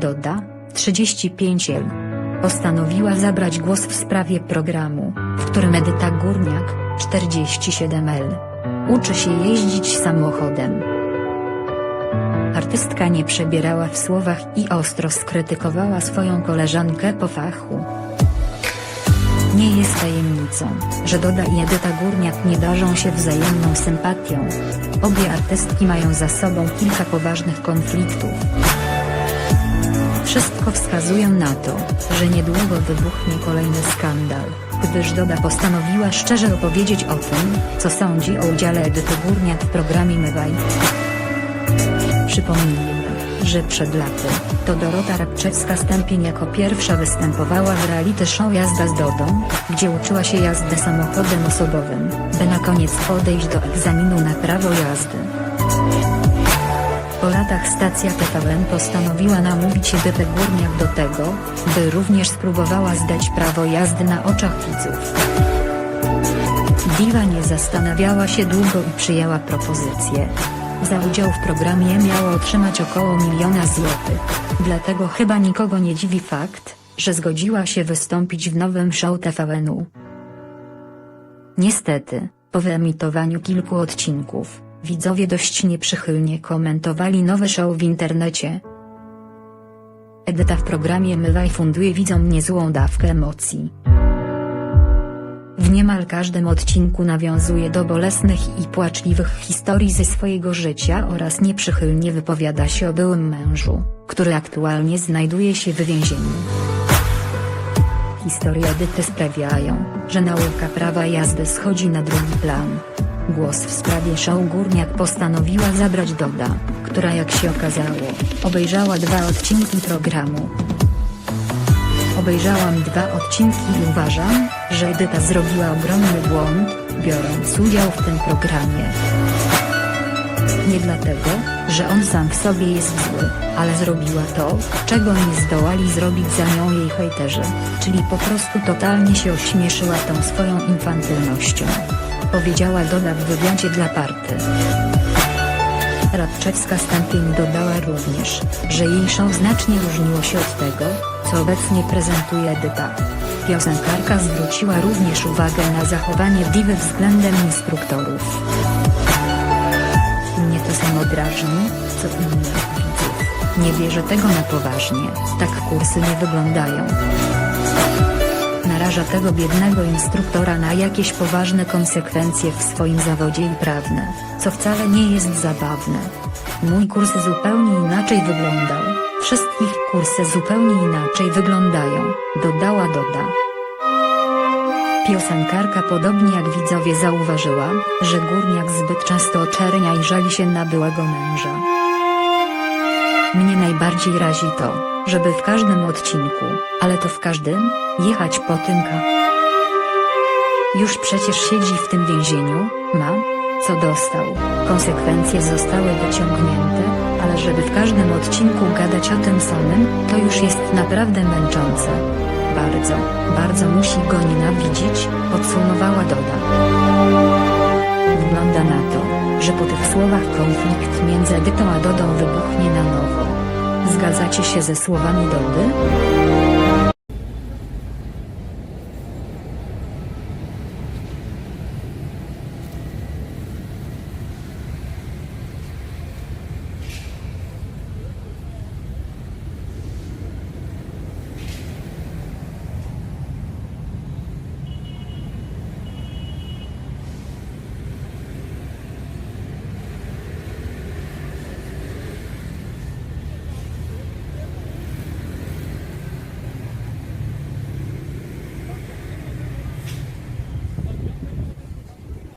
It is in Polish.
Doda, 35 l. Postanowiła zabrać głos w sprawie programu, w którym Edyta Górniak, 47 l. Uczy się jeździć samochodem. Artystka nie przebierała w słowach i ostro skrytykowała swoją koleżankę po fachu. Nie jest tajemnicą, że Doda i Edyta Górniak nie darzą się wzajemną sympatią. Obie artystki mają za sobą kilka poważnych konfliktów. Wszystko wskazuje na to, że niedługo wybuchnie kolejny skandal, gdyż Doda postanowiła szczerze opowiedzieć o tym, co sądzi o udziale Edyty Górniak w programie Mywaj. Przypomnijmy, że przed laty, to Dorota Rabczewska-Stępień jako pierwsza występowała w reality show Jazda z Dodą, gdzie uczyła się jazdy samochodem osobowym, by na koniec podejść do egzaminu na prawo jazdy. Po latach stacja TVN postanowiła namówić Edytę Górniak do tego, by również spróbowała zdać prawo jazdy na oczach widzów. Diva nie zastanawiała się długo i przyjęła propozycję. Za udział w programie miała otrzymać około miliona złotych, dlatego chyba nikogo nie dziwi fakt, że zgodziła się wystąpić w nowym show TVN-u. Niestety, po wyemitowaniu kilku odcinków, widzowie dość nieprzychylnie komentowali nowy show w internecie. Edyta w programie Mywaj funduje widzom niezłą dawkę emocji. W niemal każdym odcinku nawiązuje do bolesnych i płaczliwych historii ze swojego życia oraz nieprzychylnie wypowiada się o byłym mężu, który aktualnie znajduje się w więzieniu. Historie Edyty sprawiają, że nauka prawa jazdy schodzi na drugi plan. Głos w sprawie show Górniak postanowiła zabrać Doda, która jak się okazało, obejrzała dwa odcinki programu. Obejrzałam dwa odcinki i uważam, że Edyta zrobiła ogromny błąd, biorąc udział w tym programie. Nie dlatego, że on sam w sobie jest zły, ale zrobiła to, czego nie zdołali zrobić za nią jej hejterzy, czyli po prostu totalnie się ośmieszyła tą swoją infantylnością. Powiedziała Doda w wywiadzie dla party. Radczewska Stępień dodała również, że jej show znacznie różniło się od tego, co obecnie prezentuje Edyta. Piosenkarka zwróciła również uwagę na zachowanie diwy względem instruktorów. Drażni, co widzów. Nie bierze tego na poważnie, tak kursy nie wyglądają. Naraża tego biednego instruktora na jakieś poważne konsekwencje w swoim zawodzie i prawne, co wcale nie jest zabawne. Mój kurs zupełnie inaczej wyglądał, wszystkich kursy zupełnie inaczej wyglądają, dodała Doda. Piosenkarka podobnie jak widzowie zauważyła, że górniak zbyt często oczernia i żali się na byłego męża. Mnie najbardziej razi to, żeby w każdym odcinku, ale to w każdym, jechać po tynka. Już przecież siedzi w tym więzieniu, ma, co dostał, konsekwencje zostały wyciągnięte, ale żeby w każdym odcinku gadać o tym samym, to już jest naprawdę męczące. Bardzo, bardzo musi go nienawidzić, podsumowała Doda. Wygląda na to, że po tych słowach konflikt między Edytą a Dodą wybuchnie na nowo. Zgadzacie się ze słowami Dody?